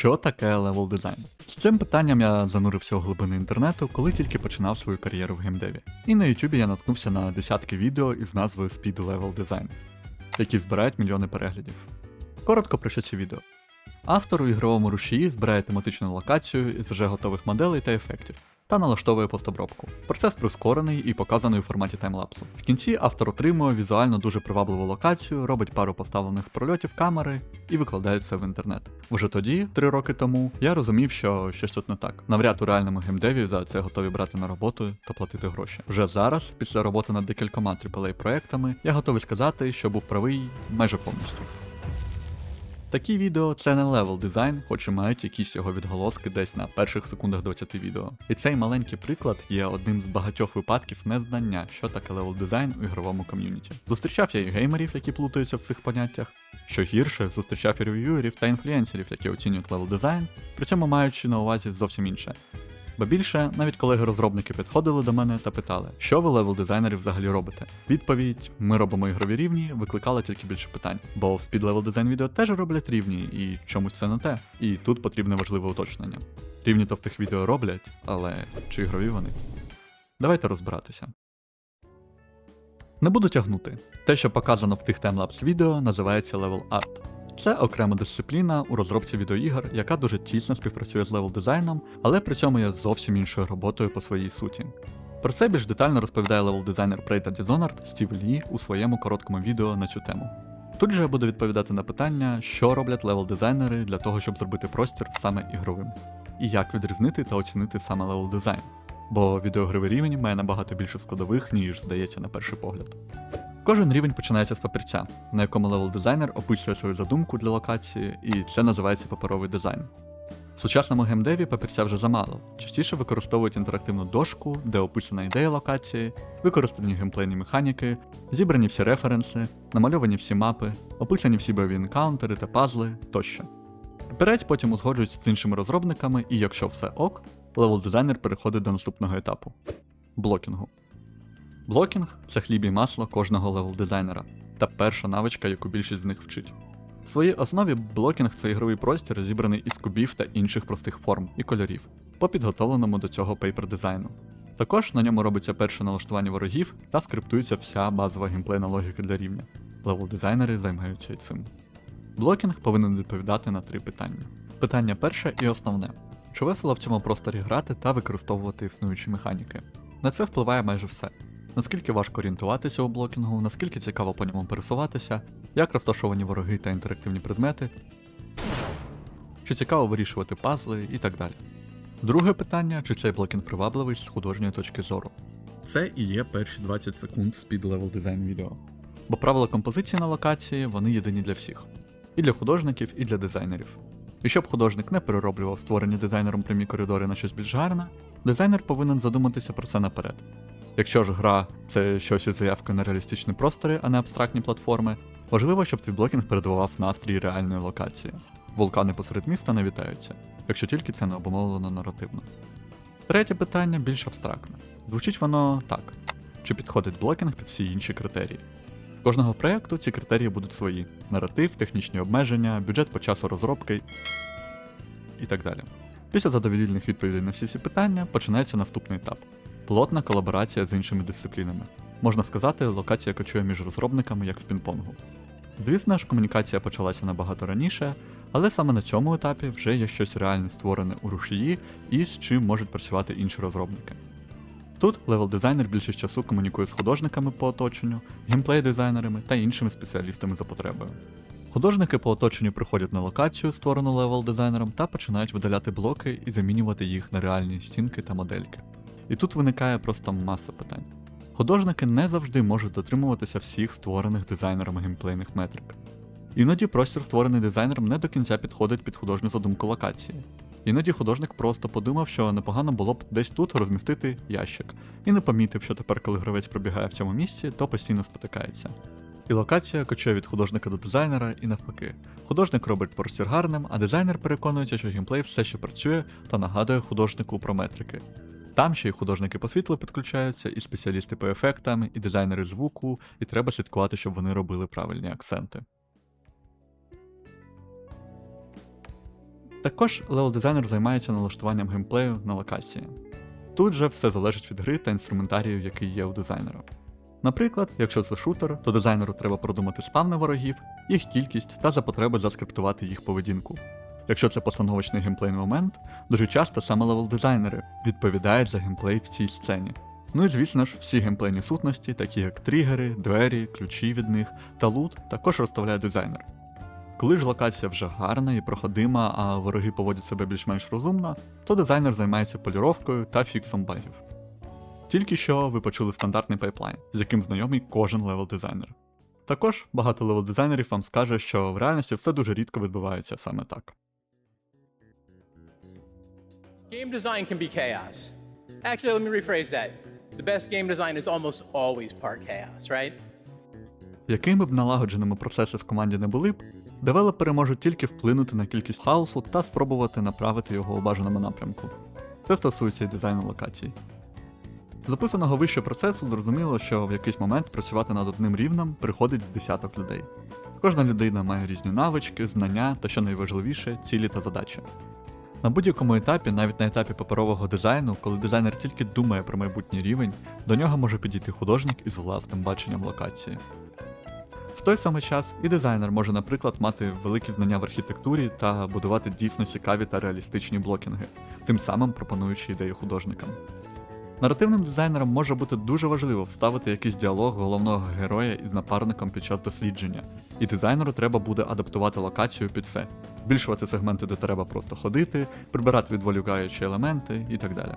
Що таке левел дизайн? З цим питанням я занурився у глибини інтернету, коли тільки починав свою кар'єру в геймдеві. І на Ютубі я наткнувся на десятки відео із назвою Speed Level Design, які збирають мільйони переглядів. Коротко про що ці відео. Автор у ігровому рушії збирає тематичну локацію із вже готових моделей та ефектів та налаштовує постобробку. Процес прискорений і показаний у форматі таймлапсу. В кінці автор отримує візуально дуже привабливу локацію, робить пару поставлених прольотів камери і викладає це в інтернет. Вже тоді, три роки тому, я розумів, що щось тут не так. Навряд у реальному геймдеві за це готові брати на роботу та платити гроші. Вже зараз, після роботи над декількома AAA проектами, я готовий сказати, що був правий майже повністю. Такі відео це не левел дизайн, хоч і мають якісь його відголоски десь на перших секундах 20 відео. І цей маленький приклад є одним з багатьох випадків незнання, що таке левел дизайн у ігровому ком'юніті. Зустрічав я і геймерів, які плутаються в цих поняттях. Що гірше, зустрічав і рев'юерів та інфлюенсерів, які оцінюють левел дизайн, при цьому маючи на увазі зовсім інше. Ба більше, навіть колеги-розробники підходили до мене та питали, що ви левел дизайнерів взагалі робите. Відповідь: ми робимо ігрові рівні, викликала тільки більше питань. Бо в спід левел дизайн відео теж роблять рівні, і чомусь це не те. І тут потрібне важливе уточнення. Рівні то в тих відео роблять, але чи ігрові вони? Давайте розбиратися. Не буду тягнути. Те, що показано в тих таймлапс відео, називається Level Art. Це окрема дисципліна у розробці відеоігр, яка дуже тісно співпрацює з левел дизайном, але при цьому є зовсім іншою роботою по своїй суті. Про це більш детально розповідає левел дизайнер Prey Dishonored Стів Лі у своєму короткому відео на цю тему. Тут же я буду відповідати на питання, що роблять левел дизайнери для того, щоб зробити простір саме ігровим, і як відрізнити та оцінити саме левел дизайн. Бо відеогровий рівень має набагато більше складових, ніж здається на перший погляд. Кожен рівень починається з папірця, на якому левел дизайнер описує свою задумку для локації, і це називається паперовий дизайн. В сучасному геймдеві папірця вже замало. Частіше використовують інтерактивну дошку, де описана ідея локації, використані геймплейні механіки, зібрані всі референси, намальовані всі мапи, описані всі бойові енкаунтери та пазли тощо. Папірець потім узгоджується з іншими розробниками, і якщо все ок, левел дизайнер переходить до наступного етапу блокінгу. Блокінг це хліб і масло кожного левел дизайнера та перша навичка, яку більшість з них вчить. В своїй основі блокінг це ігровий простір, зібраний із кубів та інших простих форм і кольорів, по підготовленому до цього пейпер дизайну. Також на ньому робиться перше налаштування ворогів та скриптується вся базова геймплейна логіка для рівня. Левел дизайнери займаються цим. Блокінг повинен відповідати на три питання. Питання перше і основне: чи весело в цьому просторі грати та використовувати існуючі механіки? На це впливає майже все. Наскільки важко орієнтуватися у блокінгу, наскільки цікаво по ньому пересуватися, як розташовані вороги та інтерактивні предмети, чи цікаво вирішувати пазли і так далі. Друге питання, чи цей блокінг привабливий з художньої точки зору. Це і є перші 20 секунд спід левел дизайн відео. Бо правила композиції на локації вони єдині для всіх. І для художників, і для дизайнерів. І щоб художник не перероблював створені дизайнером прямі коридори на щось більш гарне, дизайнер повинен задуматися про це наперед. Якщо ж гра це щось із заявкою на реалістичні простори, а не абстрактні платформи, важливо, щоб твій блокінг передавав настрій реальної локації. Вулкани посеред міста не вітаються, якщо тільки це не обумовлено наративно. Третє питання більш абстрактне. Звучить воно так: чи підходить блокінг під всі інші критерії? Кожного проєкту ці критерії будуть свої: наратив, технічні обмеження, бюджет по часу розробки і так далі. Після задовільних відповідей на всі ці питання починається наступний етап плотна колаборація з іншими дисциплінами. Можна сказати, локація кочує між розробниками як в пінг-понгу. Звісно ж, комунікація почалася набагато раніше, але саме на цьому етапі вже є щось реальне створене у рушії і з чим можуть працювати інші розробники. Тут левел-дизайнер більшість часу комунікує з художниками по оточенню, геймплей-дизайнерами та іншими спеціалістами за потребою. Художники по оточенню приходять на локацію, створену левел-дизайнером, та починають видаляти блоки і замінювати їх на реальні стінки та модельки. І тут виникає просто маса питань. Художники не завжди можуть дотримуватися всіх створених дизайнером геймплейних метрик. Іноді простір, створений дизайнером, не до кінця підходить під художню задумку локації. Іноді художник просто подумав, що непогано було б десь тут розмістити ящик, і не помітив, що тепер, коли гравець пробігає в цьому місці, то постійно спотикається. І локація кочує від художника до дизайнера і навпаки. Художник робить простір гарним, а дизайнер переконується, що геймплей все ще працює та нагадує художнику про метрики. Там ще й художники по світлу підключаються, і спеціалісти по ефектам, і дизайнери звуку, і треба слідкувати, щоб вони робили правильні акценти. Також левел дизайнер займається налаштуванням геймплею на локації. Тут же все залежить від гри та інструментарію, який є у дизайнера. Наприклад, якщо це шутер, то дизайнеру треба продумати спавни ворогів, їх кількість та за потреби заскриптувати їх поведінку. Якщо це постановочний геймплейний момент, дуже часто саме левел дизайнери відповідають за геймплей в цій сцені. Ну і звісно ж, всі геймплейні сутності, такі як тригери, двері, ключі від них та лут, також розставляє дизайнер. Коли ж локація вже гарна і проходима, а вороги поводять себе більш-менш розумно, то дизайнер займається поліровкою та фіксом багів. Тільки що ви почули стандартний пайплайн, з яким знайомий кожен левел дизайнер. Також багато левел дизайнерів вам скаже, що в реальності все дуже рідко відбувається саме так. Game design can be chaos. Actually, let me rephrase that. The best game design is almost always part chaos, right? Якими б налагодженими процеси в команді не були б, девелопери можуть тільки вплинути на кількість хаосу та спробувати направити його у бажаному напрямку. Це стосується і дизайну локацій. З описаного вище процесу зрозуміло, що в якийсь момент працювати над одним рівнем приходить десяток людей. Кожна людина має різні навички, знання та, що найважливіше, цілі та задачі. На будь-якому етапі, навіть на етапі паперового дизайну, коли дизайнер тільки думає про майбутній рівень, до нього може підійти художник із власним баченням локації. В той самий час і дизайнер може, наприклад, мати великі знання в архітектурі та будувати дійсно цікаві та реалістичні блокінги, тим самим пропонуючи ідею художникам. Наративним дизайнерам може бути дуже важливо вставити якийсь діалог головного героя із напарником під час дослідження, і дизайнеру треба буде адаптувати локацію під це, збільшувати сегменти, де треба просто ходити, прибирати відволікаючі елементи і так далі.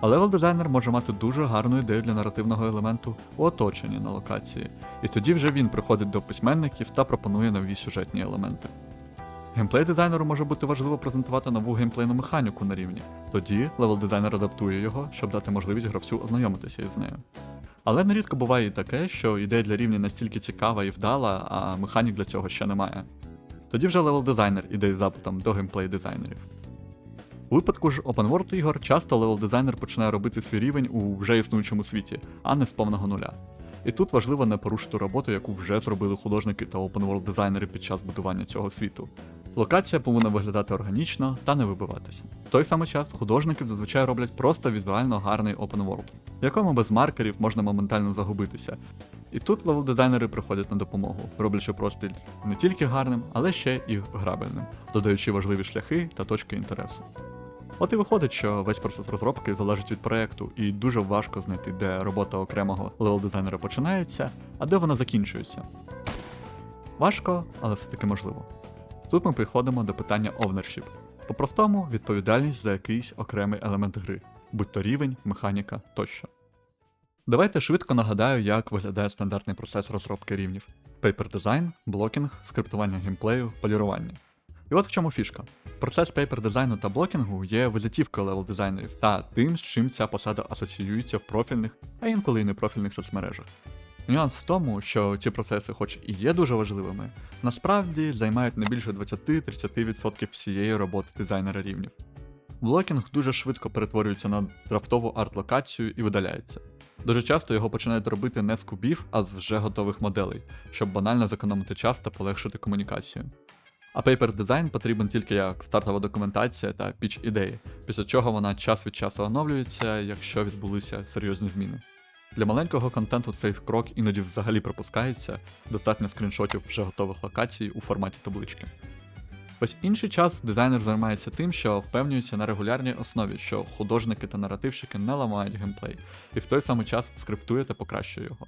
А левел дизайнер може мати дуже гарну ідею для наративного елементу у оточенні на локації, і тоді вже він приходить до письменників та пропонує нові сюжетні елементи. Геймплей дизайнеру може бути важливо презентувати нову геймплейну механіку на рівні, тоді левел дизайнер адаптує його, щоб дати можливість гравцю ознайомитися із нею. Але нерідко буває і таке, що ідея для рівня настільки цікава і вдала, а механік для цього ще немає. Тоді вже левел дизайнер іде запитом до геймплей дизайнерів. У випадку ж Open World ігор часто левел дизайнер починає робити свій рівень у вже існуючому світі, а не з повного нуля. І тут важливо не порушити роботу, яку вже зробили художники та World дизайнери під час будування цього світу. Локація повинна виглядати органічно та не вибиватися. В той самий час художників зазвичай роблять просто візуально гарний World, в якому без маркерів можна моментально загубитися. І тут левел дизайнери приходять на допомогу, роблячи простіль не тільки гарним, але ще і грабельним, додаючи важливі шляхи та точки інтересу. От і виходить, що весь процес розробки залежить від проекту, і дуже важко знайти, де робота окремого левел дизайнера починається, а де вона закінчується. Важко, але все-таки можливо. Тут ми приходимо до питання ownership. По-простому, відповідальність за якийсь окремий елемент гри, будь то рівень, механіка тощо. Давайте швидко нагадаю, як виглядає стандартний процес розробки рівнів: Paper Design, блокінг, скриптування геймплею, полірування. І от в чому фішка. Процес пейпер дизайну та блокінгу є визитівкою левел дизайнерів та тим, з чим ця посада асоціюється в профільних, а інколи і непрофільних соцмережах. Нюанс в тому, що ці процеси, хоч і є дуже важливими, насправді займають не більше 20-30% всієї роботи дизайнера рівнів. Блокінг дуже швидко перетворюється на драфтову арт-локацію і видаляється. Дуже часто його починають робити не з кубів, а з вже готових моделей, щоб банально зекономити час та полегшити комунікацію. А Paper Design потрібен тільки як стартова документація та піч ідеї, після чого вона час від часу оновлюється, якщо відбулися серйозні зміни. Для маленького контенту цей крок іноді взагалі пропускається, достатньо скріншотів вже готових локацій у форматі таблички. Ось інший час дизайнер займається тим, що впевнюється на регулярній основі, що художники та наративщики не ламають геймплей, і в той самий час скриптує та покращує його.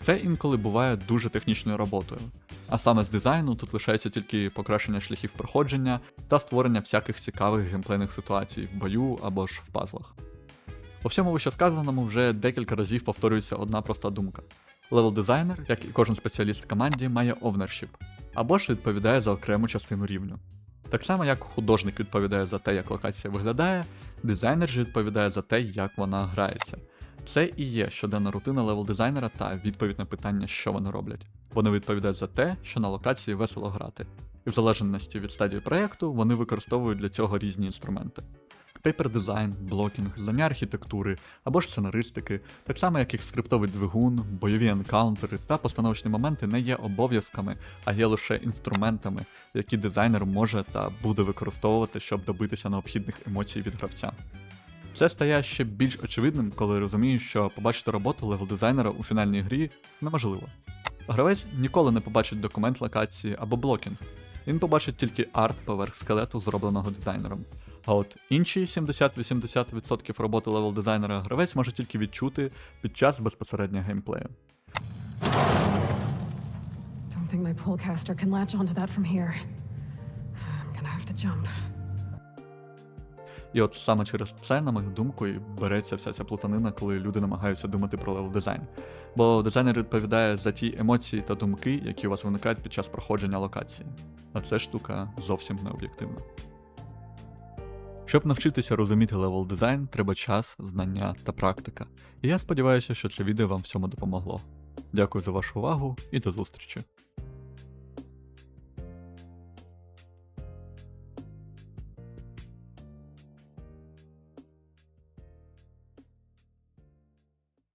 Це інколи буває дуже технічною роботою. А саме з дизайну тут лишається тільки покращення шляхів проходження та створення всяких цікавих геймплейних ситуацій в бою або ж в пазлах. У всьому вищесказаному вже декілька разів повторюється одна проста думка. Левел дизайнер, як і кожен спеціаліст в команді, має ownership, або ж відповідає за окрему частину рівню. Так само як художник відповідає за те, як локація виглядає, дизайнер же відповідає за те, як вона грається. Це і є щоденна рутина левел дизайнера та відповідь на питання, що вони роблять. Вони відповідають за те, що на локації весело грати. І в залежності від стадії проєкту вони використовують для цього різні інструменти. пейпер дизайн, блокінг, знання архітектури або ж сценаристики, так само як і скриптовий двигун, бойові енкаунтери та постановочні моменти не є обов'язками, а є лише інструментами, які дизайнер може та буде використовувати, щоб добитися необхідних емоцій від гравця. Це стає ще більш очевидним, коли розумієш, що побачити роботу левел дизайнера у фінальній грі неможливо. Гравець ніколи не побачить документ локації або блокінг. Він побачить тільки арт поверх скелету, зробленого дизайнером. А от інші 70-80% роботи левел дизайнера гравець може тільки відчути під час безпосереднього геймплею. Don't think my can latch onto that from here. I'm gonna have to jump. І от саме через це, на мою думку, і береться вся ця плутанина, коли люди намагаються думати про левел дизайн. Бо дизайнер відповідає за ті емоції та думки, які у вас виникають під час проходження локації. А це штука зовсім не об'єктивна. Щоб навчитися розуміти левел дизайн, треба час, знання та практика. І я сподіваюся, що це відео вам в цьому допомогло. Дякую за вашу увагу і до зустрічі!